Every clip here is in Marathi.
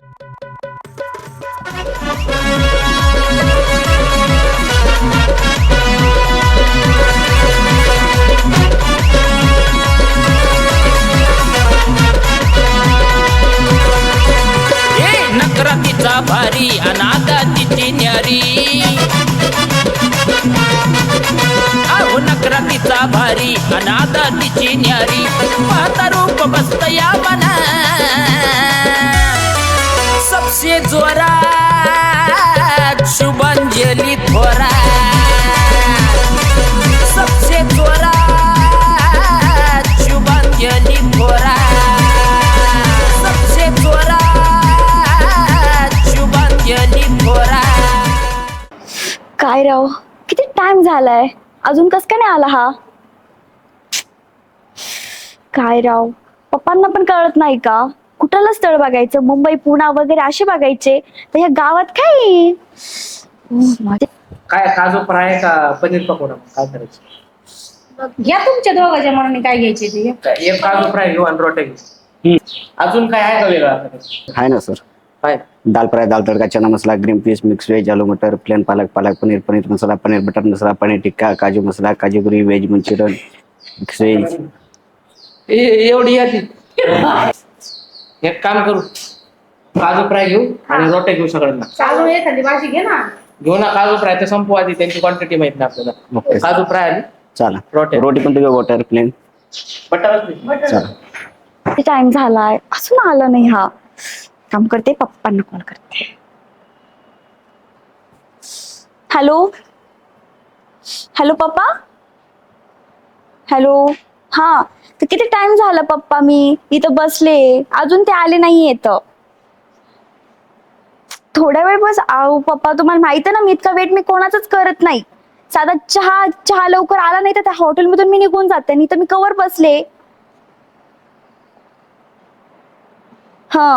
ए भारी अनाथा तिची न्यारी. अहो नकरातीचा भारी अनाथा तिची न्यारी. पाहता रूप बसत या मना सबसे जोरा शुभांजली थोरा सबसे जोरा शुभांजली थोरा सबसे जोरा शुभांजली थोरा काय राव? किती टाइम झालाय? अजून कस काय नाही आला हा? काय राव? पप्पांना पण कळत नाही का? कुठलं स्थळ बघायचं? मुंबई पुणा वगैरे असे बघायचे? तर ह्या गावात काय आहे? माझे- काय काजू फ्राय का पनीर पकोडा? काय करायचं? घ्या तुमच्या दोघांच्या मनाने काय घ्यायचे ते? घ्या. काय, एक काजू फ्राय घेऊ आणि घेऊ. अजून काय आहे का वेगळा? आहे ना सर. काय? दाल फ्राय दाल तडका चना मसाला ग्रीन पीस मिक्स व्हेज आलू मटर प्लेन पालक पालक पनीर पनीर मसाला पनीर बटर मसाला पनीर टिक्का काजू मसाला काजू curry veg Manchurian mix veg. ए- एवढी यादी. एक काम करू. काजू फ्राय घेऊ आणि रोटे घेऊ सगळ्यांना. चालू एखादी भाजी घे ना. घेऊ ना काजू फ्राय तर संपू आधी त्यांची क्वांटिटी माहीत नाही आपल्याला. ओके. काजू फ्राय आणि चला रोटे रोटी पण तुम्ही वॉटर प्लेन. चला किती टाइम झालाय? अजून आला नाही हा. काम करते पप्पांना कॉल करते. हॅलो हॅलो पप्पा? हॅलो हा. तर किती टाइम झाला पप्पा मी? इथं बसले. अजून ते आले नाही येत थोड्या वेळ बस. आहो पप्पा तुम्हाला माहीत आहे ना मी इतका वेट मी कोणाचाच करत नाही. साधा चहा चहा लवकर आला नाही तर त्या हॉटेलमधून मी निघून जाते. नाही तर मी कवर बसले. हा.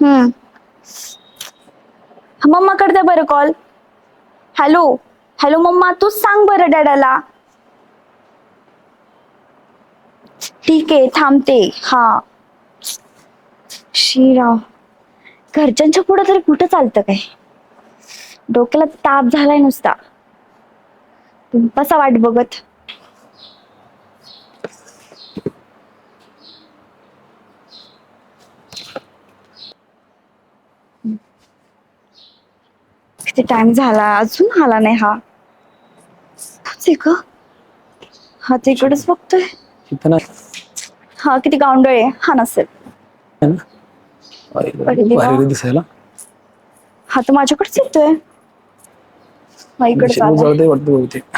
हम्म मम्मा करते बरं कॉल हॅलो हॅलो मम्मा तूच सांग बरं डॅडाला. ठीक आहे थांबते. हा. श्रीराव घरच्यांच्या पुढे तरी कुठं चालतं काय? डोक्याला ताप झालाय नुसता. कसा बसा वाट बघत. किती टाइम झाला? अजून आला नाही हा. तोच आहे का? हा ते बघतोय. इथं हा किती गावंडळ आहे? हा नसेल. आहे ना? अरे, अरे देवा. भारी रे दिसायला. हा तर माझ्याकडेच येतोय. हा इकडे वाटतं बहुतेक.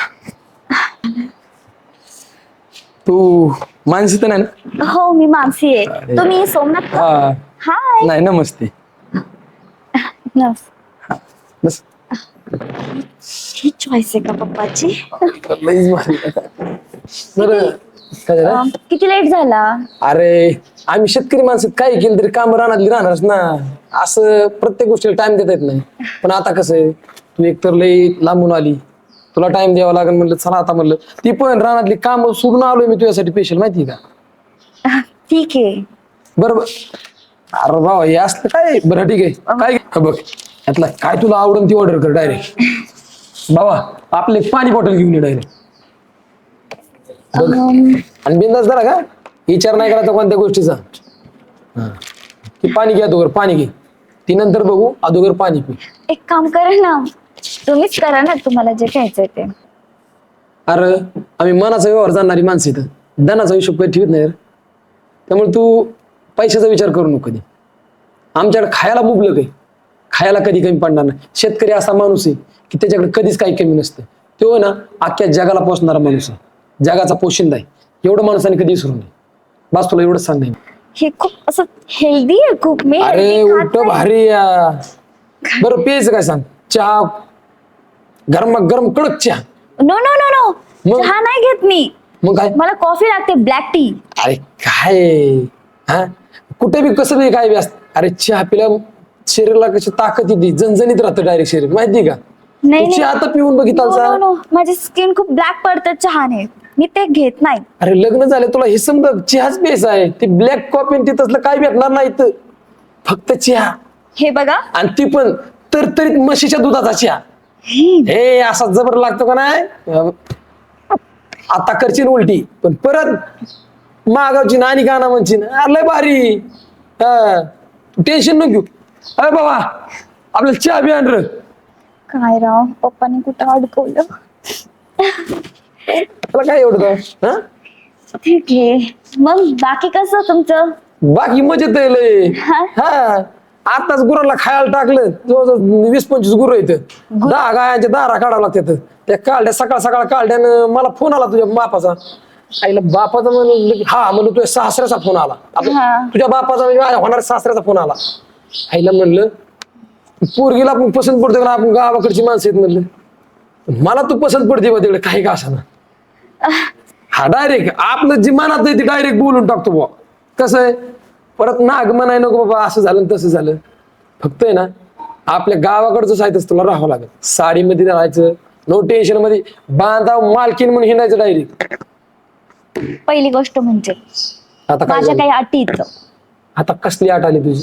तू मानसी तर नाही ना? हो मी मानसी आहे. अरे. तुम्ही सोमनाथ का? हा. हाय नाही नमस्ते. बस. ही चॉईस आहे का पप्पाची? लईच भारी. बरं. काय झालं? अं, किती लेट झाला? अरे आम्ही शेतकरी माणसं काही केलं तरी काम रानातली राहणारच ना. असं प्रत्येक गोष्टीला टाइम देता येत नाही. पण आता कसं आहे तू एकतर लई लांबून आली. तुला टाइम द्यावा लागेल म्हणलं चला आता म्हणलं. ती पण रानातली काम सोडून आलोय मी तुझ्यासाठी स्पेशल माहिती आहे का? ठीक आहे. बरं बरं अरे बाबा हे असलं काय? बरं ठीक आहे. काय हा बघ यातला काय तुला आवडन ती ऑर्डर कर डायरेक्ट बाबा आपले पाणी बॉटल घेऊन ये डायरेक्ट आणि बिंदास जरा का? विचार नाही करायचा कोणत्या गोष्टीचा. हा. ती पाणी घे अगोदर पाणी घे. ती नंतर बघू अगोदर पाणी पी. एक काम करा ना तुम्हीच करा ना तुम्हाला जे घ्यायचंय ते. अरे आम्ही मनाचा व्यवहार जाणणारी माणसं इथं. धनाचा हिशोब काही ठेवत नाही रे. त्यामुळे तू पैशाचा विचार करू नको कधी. आमच्याकडे खायला मुबलक आहे. खायला कधी कमी पडणार नाही. शेतकरी असा माणूस आहे की त्याच्याकडे कधीच काही कमी नसतं. तो ना अख्ख्या जगाला पोचणारा माणूस आहे. जगाचा पोशिंदा आहे. एवढं माणसाने कधी विसरू नये बस तुला एवढंच सांग हे खूप असं हेल्दी आहे खूप. मी अरे healthy खात उलट नाही. भारी या बरं प्यायचं काय सांग? चहा गरम गरम कडक चहा. नो नो नो नो मग? चहा नाही घेत मी. मग काय? मला कॉफी लागते ब्लॅक टी अरे काय? हा? कुठे बी कसं बी काय बी असत अरे चहा पिल्या शरीराला कशी ताकद येते. जनजणीत राहतं डायरेक्ट शरीर. माहिती का? नाही तू नाही. चहा आता पिऊन No, बघितला no, no. माझी स्किन खूप ब्लॅक पडते चहाने. मी ते घेत नाही. अरे लग्न झालं तुला हे समजा चहाच बेस आहे. ती ब्लॅक कॉफी ती तसलं काय भेटणार नाही इथं. फक्त चहा. हे बघा. आणि ती पण तरतरीत म्हशीच्या दुधाचा चहा. हे. असा जबर लागतो का नाही? अं, आता करशील उलटी. पण परत मागावची नानी गाणं म्हणशील. अरे लय भारी. टेन्शन नको घेऊ. अरे बाबा आपल्याला चहा बी आण रे. काय राव? पप्पाने कुठं अडकवलं? त्याला काय एवढं हा? ठीक आहे. मग बाकी कसं तुमचं? बाकी मजेत आहे लय. हा? हा. आताच गुराला खायला टाकलं. जवळजवळ वीस पंचवीस गुरु आहेत. दहा गायांच्या दारा काढावं लागतात. त्या काढल्या सकाळ सकाळ काढल्यानं मला फोन आला तुझ्या बापाचा. आईला बापाचा म्हणलं हा म्हणलं तुझ्या सासऱ्याचा फोन आला. हा. तुझ्या बापाचा म्हणजे माझ्या होणाऱ्या सासऱ्याचा फोन आला. आईला म्हणलं पोरगीला आपण पसंत पडतो का आपण गावाकडची माणसं आहेत म्हणलं. मला तू पसंत पडते बा तिकडे. काही का ना हा डायरेक्ट आपलं जी मनात आहे ते डायरेक्ट बोलून टाकतो बुवा. कसं आहे? परत नाग म्हणाय नको बाबा असं झालं तसं झालं. फक्त आहे ना आपल्या गावाकडचं आहे तुला राहावं लागेल. साडीमध्ये राहायचं नो टेन्शनमध्ये. बांधा मालकीन म्हणून हिंडायचं डायरेक्ट पहिली गोष्ट म्हणजे आता काय माझ्या झालं? काही अटी आहेत. आता कसली आठ आली तुझी?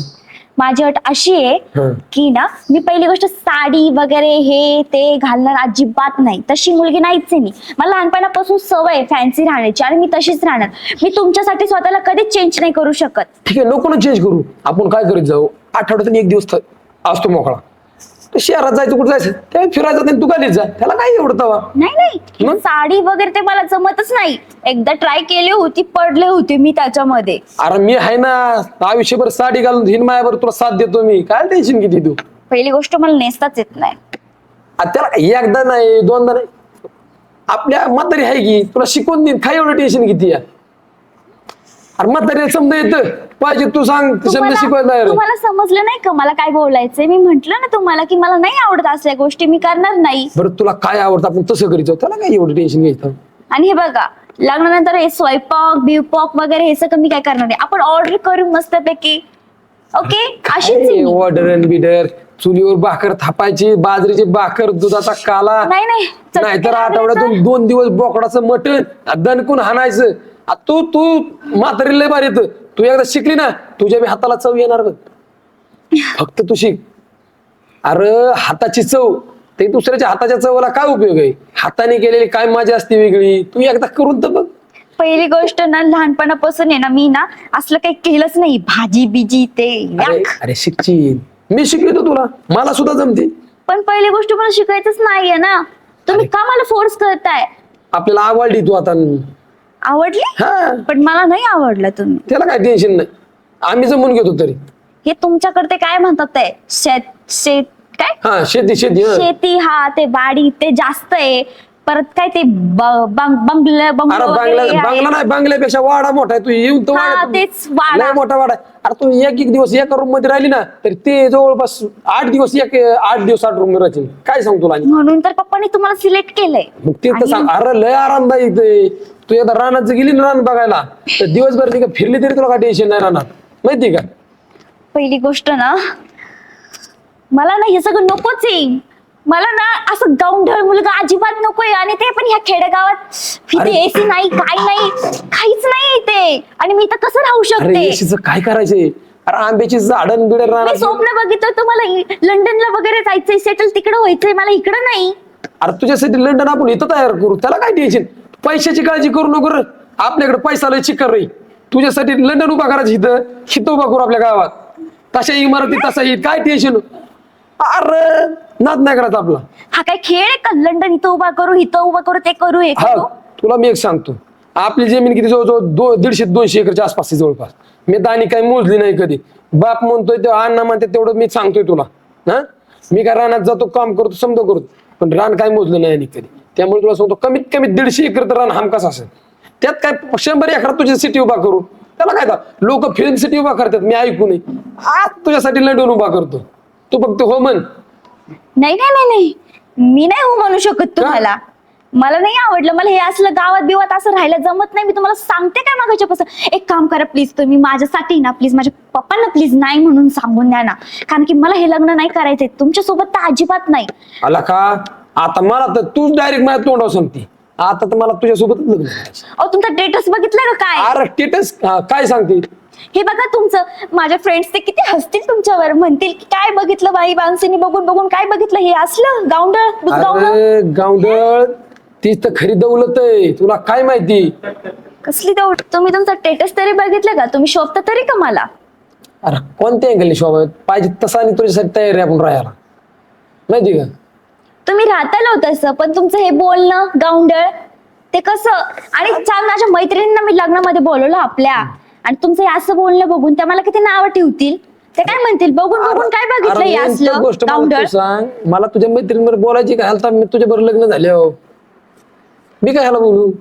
माझी अट अशी आहे. की ना मी पहिली गोष्ट साडी वगैरे हे ते घालणार अजिबात नाही. तशी मुलगी नाहीच आहे मी. मला लहानपणापासून सवय फॅन्सी राहण्याची आणि मी तशीच राहणार. मी तुमच्यासाठी स्वतःला कधीच चेंज नाही करू शकत. ठीक आहे नको ना चेंज करू. आपण काय करीत जाऊ? आठवड्यातून एक दिवस असतो मोकळा. शहरात जायचं कुठं जायचं त्या फिरायचं नाही तू गाडीत जा. त्याला काय एवढं तवा. नाही नाही? साडी वगैरे ते मला जमतच नाही. एकदा ट्राय केली होती पडले होते मी त्याच्यामध्ये. अरे मी आहे ना आयुष्यभर साडी घालून हिन मायावर तुला साथ देतो मी. काय टेन्शन किती तू? पहिली गोष्ट मला नेसताच येत नाही. आ, त्याला एकदा नाही दोनदा नाही. आपल्या म्हातारी आहे की तुला शिकवून देईन. काय एवढं टेन्शन किती या? अरे म्हातारी समजा येतं. पाहिजे तू सांग शब्द तुम्हाला शिकवायला. तुम्हाला समजलं नाही का मला काय बोलायचंय? मी म्हंटल ना तुम्हाला की मला नाही आवडत असल्या गोष्टी मी करणार नाही. बरं तुला काय आवडतं? आपण तसं करीत जाऊ त्याला काय एवढं टेन्शन घ्यायचं? आणि हे बघा लग्नानंतर हे स्वयंपाक बिवपाक वगैरे हे सगळं मी काय करणार नाही. आपण ऑर्डर करू मस्तपैकी. ओके अशीच आहे मी. ऑर्डर अँड बिडर चुलीवर भाकर थापायची बाजरीची भाकर दुधाचा काला. नाही नाही. चटके नाहीतर लावले आठवड्यातून दोन दिवस बोकडाचं मटण दणकून हाणायचं. आ, तू तू म्हातारी लय भारी तू एकदा शिकली ना तुझ्या बी हाताला चव येणार बघ. फक्त तू शिक. अरे हाताची चव. ते दुसऱ्याच्या हाताच्या चवला काय उपयोग आहे? हाताने केलेली काय मजा असते वेगळी? तू एकदा करून तर बघ. पहिली गोष्ट ना लहानपणापासून आहे ना मी ना असलं काही केलंच नाही. भाजी बिजी ते अरे याक. अरे शिकची. मी शिकवितो तुला. मला सुद्धा जमते. पण पहिली गोष्ट मला शिकायचंच नाहीये ना. तुम्ही का मला फोर्स करताय? आपल्याला आवडली तू आता. आवडली? हा. पण मला नाही आवडलं तुम्ही. त्याला काय टेन्शन नाही. आम्ही जमून घेतो तरी. हे तुमच्याकडे ते काय म्हणतात ते? शेत शेत काय? हा शेती शेती हा. शेती हा ते वाडी ते जास्त आहे. परत काय ते ब- बंग- बंगला अरे बंगलो बांगला वगैरे आहे. बांगला नाही बांगल्यापेक्षा वाडा मोठा आहे तू येऊन तो हा, वाडा तेच वाडा. लय मोठा वाडा आहे. अरे तू एक एक दिवस एका रूममध्ये राहिली ना तर ते जवळपास आठ दिवस एक आठ दिवस आठ रूम राहतील काय सांग तुला आणि? म्हणून तर पप्पानी तुम्हाला सिलेक्ट केलंय मग ते तर सांग अरे लय आरामदायी ते तू एकदा रानात जर गेली ना रान बघायला तर दिवसभर ती का फिरली तरी तुला काय टेन्शन नाही राहणार माहिती का पहिली गोष्ट ना मला ना हे सगळं नकोच आहे मला ना असं गावंढळ मुलगा अजिबात नकोय आणि ते पण ह्या खेडेगावात इथे अरे- एसी नाही काय नाही काहीच नाही इथे. आणि मी इथं कसं राहू अरे शकते? काय करायचंय? अरे आंब्याची झाडं बिडं मी राहणार स्वप्न बघितलं तर मला इ- लंडनला वगैरे जायचंय सेटल तिकडे व्हायचंय मला इकडं नाही. अरे तुझ्यासाठी लंडन आपण इथं तयार करू त्याला काय टेन्शन पैशाची काळजी करू नको रे. आपल्याकडे पैसा लय चिकर रे. तुझ्यासाठी लंडन उभा करायची इथं हिथं उभा करू आपल्या गावात. तशा इमारती तसा येईल काय टेन्शन अरे नाद नाही करायचा आपला. हा काय खेळ आहे का? लंडन इथं उभा करू इथं उभा करू ते करू हे हा करू? तुला मी एक सांगतो. आपली जमीन किती जवळजवळ दो दीडशे दोनशे एकरच्या आसपास आहे जवळपास. मी दाणी काही मोजली नाही कधी. बाप म्हणतोय ते अण्णा म्हणते तेवढं मी सांगतोय तुला. हा? मी काय रानात जातो काम करतो समजा करतो. पण रान काय मोजलं नाही आणि कधी. त्यामुळे तुला सांगतो कमीत कमी दीडशे एकर तर रान हमखास असेल. त्यात काय शंभर एकर तुझी सिटी उभा करू. त्याला काय लोक फिल्म सिटी उभा करतात मी ऐकू नये आज तुझ्यासाठी लंडन उभा करतो. तू फक्त हो म्हण. नाही नाही नाही नाही. मी नाही हो म्हणू शकत तुम्हाला. मला नाही आवडलं. मला हे असलं गावात बिवात असं राहायला जमत नाही. मी तुम्हाला सांगते काय मागाच्यापासून एक काम करा प्लीज तुम्ही माझ्यासाठी ना प्लीज माझ्या पप्पांना प्लीज नाही म्हणून सांगून द्या ना. कारण की मला हे लग्न नाही करायचंय. तुमच्यासोबत तर अजिबात नाही. आला का? आता मला तर तूच डायरेक्ट माझ्या तोंडावर सांगते. आता तर मला तुझ्यासोबतच लग्न करायचं अहो तुमचा स्टेटस बघितलं का काय? अरे टेटस काय सांगते? हे बघा तुमचं माझ्या फ्रेंड्स ते किती हसतील तुमच्यावर. म्हणतील की काय बघितलं बाई बांसीने बघून बघून काय बघितलं? हे असलं? गावंडळ? बुजगावलं अरे गावडळ तीच तर खरी दौलत आहे. तुला काय माहिती? कसली तेवढ तुम्ही तुमचा स्टेटस तरी बघितलं का? तुम्ही शोभता तरी का मला? अरे कोणत्या अँगलने शोभा पाहिजे तसा आणि तुझ्यासाठी तयार आपण राहायला. माहिती का? तुम्ही राहता हो तसं पण तुमचं हे बोलणं गावंडळ ते कसं? आणि छान माझ्या मैत्रिणींना मी लग्नामध्ये बोलवलं आपल्या. आणि तुमचं हे असं बोलणं बघून त्या मला किती नावं ठेवतील? ते काय म्हणतील? बघून बघून काय बघितलं अरे नेमकं असलं? गोष्ट मला गावंडळ तू सांग. मला तुझ्या मैत्रिणीवर बोलायची काय आता मी तुझ्या बरोबर लग्न झाले हो मी काय ह्याला बोलू?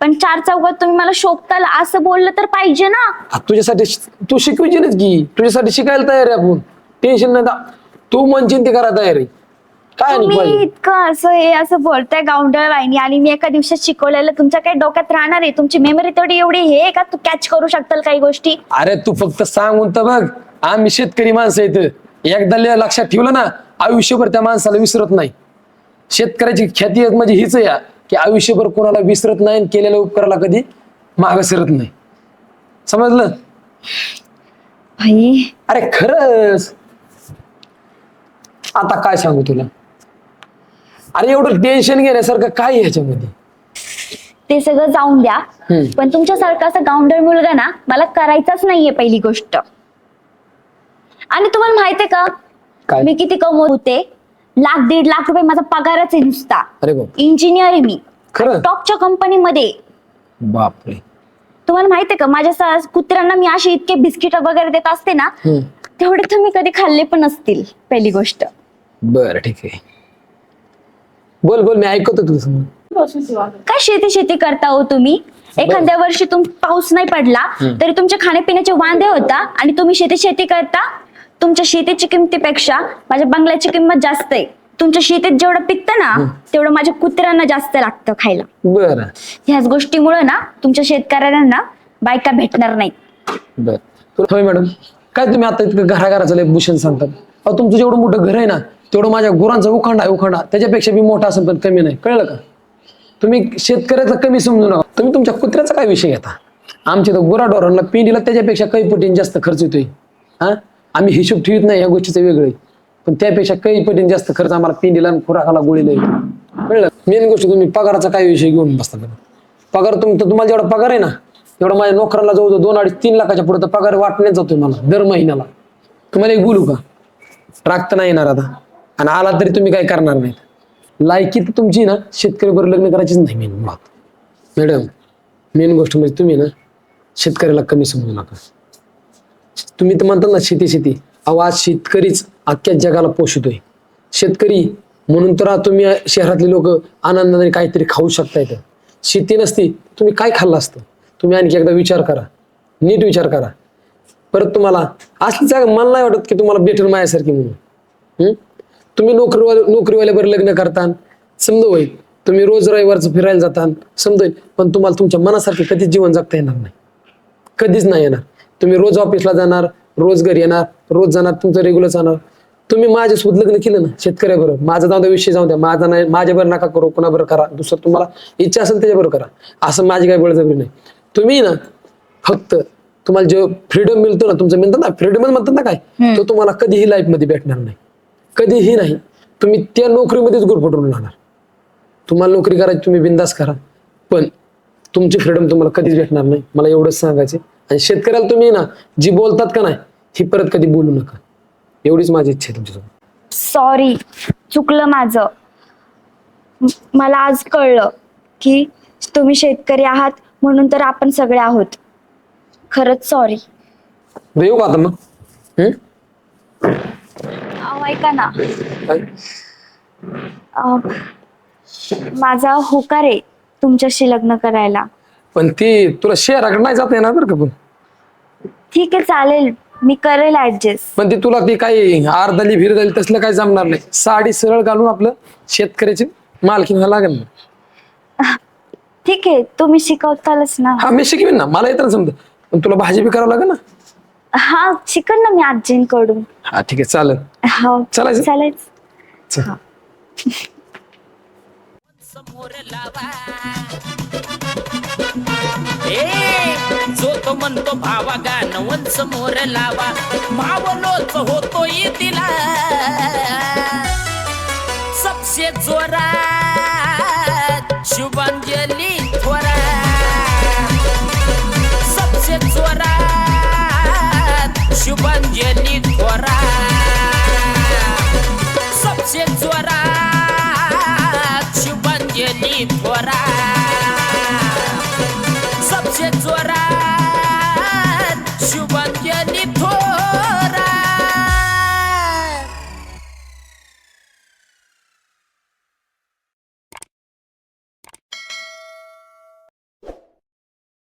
पण चार चौकात तुम्ही मला शोभताल असं बोललं तर पाहिजे ना. आ, तुझ्यासाठी शि- तू शिकवायची की. तुझ्यासाठी शिकायला तयार आहे आपण. टेन्शन नाही दा- तू म्हणशील ते करायला तयार. आहे काय नाही तुम्ही पाहिजे इतकं असं हे असं बोलताय गावंडळ वाहिनी आणि मी एका दिवसात शिकवलेलं तुमच्या काही डोक्यात राहणार आहे? तुमची मेमरी तेवढी एवढी हे आहे का? तू कॅच करू शकताल काही गोष्टी? अरे तू फक्त सांगून तर बघ आम्ही शेतकरी माणसं आहेत. एकदा ल- लक्षात ठेवलं ना आयुष्यभर त्या माणसाला विसरत नाही. शेतकऱ्याची ख्याती म्हणजे हीच या, की आयुष्यभर कोणाला विसरत नाही आणि केलेल्या उपकाराला कधी माग सरत नाही. समजलं? भाई. अरे खरंच. आता काय सांगू तुला? अरे एवढं टेन्शन घेण्यासारखं काय आहे ह्याच्यामध्ये? ते सगळं जाऊन द्या. हम्म. पण तुमच्यासारखा असा गावंडळ मुलगा ना मला करायचाच नाहीये पहिली गोष्ट. आणि तुम्हाला माहितीये का? काय? मी किती कमवत होते? लाख दीड लाख रुपये माझा पगारच आहे नुसता. अरे बाप. इंजिनियर आहे मी. खरं? टॉपच्या कंपनीमध्ये बापरे. तुम्हाला माहितीये का? माझ्या सा- कुत्र्यांना मी अशी इतके बिस्किट वगैरे देत असते ना हम्म. तेवढे तुम्ही कधी खाल्ले पण असतील पहिली गोष्ट. बरं ठीक आहे. बोल बोल मी ऐकतो तुझं. काय शेती शेती करता हो तुम्ही? एखाद्या वर्षी तुम पाऊस नाही पडला तरी तुमच्या खाण्यापिण्याचे वांदे होता आणि तुम्ही शेती शेती करता? तुमच्या शेतीची किमतीपेक्षा माझ्या बंगल्याची किंमत जास्त आहे. तुमच्या शेतीत जेवढं पिकतं ना तेवढं माझ्या कुत्र्यांना जास्त लागतं खायला. बरं. ह्याच गोष्टीमुळे ना तुमच्या शेतकऱ्यांना बायका भेटणार नाही. बर. मॅडम. काय तुम्ही आता इतकं घराघराचं भूषण सांगतात? अहो तुमचं जेवढं मोठं घर आहे ना तेवढं माझ्या गुरांचा उखांडा आहे उखांडा त्याच्यापेक्षा मी मोठा असेल पण कमी नाही. कळलं का? तुम्ही शेतकऱ्याचा कमी समजू नका. तुम्ही तुमच्या कुत्र्याचा काय विषय घेता? आमच्या तर गुराढोरांना पिंडीला त्याच्यापेक्षा काही पटीने जास्त खर्च येतोय. हा? आम्ही हिशोब ठेवत नाही या गोष्टीचं वेगळं पण त्यापेक्षा काही पटीने जास्त खर्च आम्हाला पिंडीला आणि खुराकाला गोळीला येतो कळलं? मेन गोष्ट तुम्ही पगाराचा काय विषय घेऊन बसता पगार तुम तुम्हाला जेवढा पगार आहे ना तेवढा माझ्या नोकराला जवळ दोन अडीच तीन लाखाच्या पुढे तर पगार वाटण्यात जातोय मला दर महिन्याला. तुम्हाला एक बोलू का? ट्राक तर नाही येणार आता. आणि आला तरी तुम्ही काय करणार नाहीत. लायकी तर तुमची ना शेतकरी बरोबर लग्न करायचीच नाही मेन बात मॅडम मेन गोष्ट म्हणजे तुम्ही ना शेतकऱ्याला कमी समजू नका. तुम्ही तर म्हणता ना शेती शेती. अहो आज शेतकरीच अख्ख्या जगाला पोषतोय. शेतकरी म्हणून तर तुम्ही शहरातले लोक आनंदाने काहीतरी खाऊ शकता येतं शेती नसती तुम्ही काय खाल्लं असतं? तुम्ही आणखी एकदा विचार करा. नीट विचार करा. परत तुम्हाला असली जागा मला नाही वाटत की तुम्हाला बेटर माझ्यासारखी म्हणून. तुम्ही नोकरीवाले नोकरीवाल्याबरोबर लग्न करता समजा होईल. तुम्ही रोज रविवारचं फिरायला जाता समजा पण तुम्हाला तुमच्या मनासारखे कधीच जीवन जगता येणार नाही. कधीच नाही येणार. तुम्ही रोज ऑफिसला जाणार रोज घरी येणार रोज जाणार तुमचं रेग्युलर जाणार. तुम्ही माझ्यासोबत लग्न केलं ना शेतकऱ्याबरोबर. माझा जाऊ द्या विषय जाऊ द्या. माझा नाही माझ्याबरोबर नका करू कोणाबरोबर करा. दुसरं तुम्हाला इच्छा असेल त्याच्याबरोबर करा. असं माझी काही बळजबरी नाही. तुम्ही ना फक्त तुम्हाला जो फ्रीडम मिळतो ना तुमचं म्हणतात ना फ्रीडम म्हणतात ना काय? तो तुम्हाला कधीही लाईफमध्ये भेटणार नाही. कधीही नाही तुम्ही त्या नोकरीमध्येच गुरफटून राहणार. तुम्हाला नोकरी करायची तुम्ही बिंदास करा. पण तुमची फ्रीडम तुम्हाला कधीच भेटणार नाही. मला एवढंच सांगायचे आणि शेतकऱ्याला तुम्ही ना जी बोलतात का नाही ही परत कधी बोलू नका. एवढीच माझी इच्छा आहे तुमच्यासोबत. सॉरी चुकलं माझं. मला आज कळलं की तुम्ही शेतकरी आहात म्हणून तर आपण सगळे आहोत. खरंच सॉरी येऊ का आता मग? हम्म? ऐका ना? अं, माझा होकार आहे तुमच्याशी लग्न करायला. पण ती तुला शहराकडे नाही जाता येणार बरं का पण? ठीक आहे चालेल. मी करेल ऍडजस्ट पण ती तुला ती काही आरदाली फिरदाली तसलं काही जमणार नाही. साडी सरळ घालून आपलं शेतकऱ्याची मालकी व्हायला लागेल ना. ठीक आहे तुम्ही शिकवतालच ना. हा मी शिकवीन ना. मला येतं समजा पण तुला भाजी बी करावं लागेल ना? हा चिकन ना मी आजींकडून. हा ठीक आहे चालेल. हो, हा चालायचं? चालायच. ए जो तो म्हणतो भावा गाणवन समोर लावा. मावलोच होतो तिला. सबसे जोरा शुभांजली.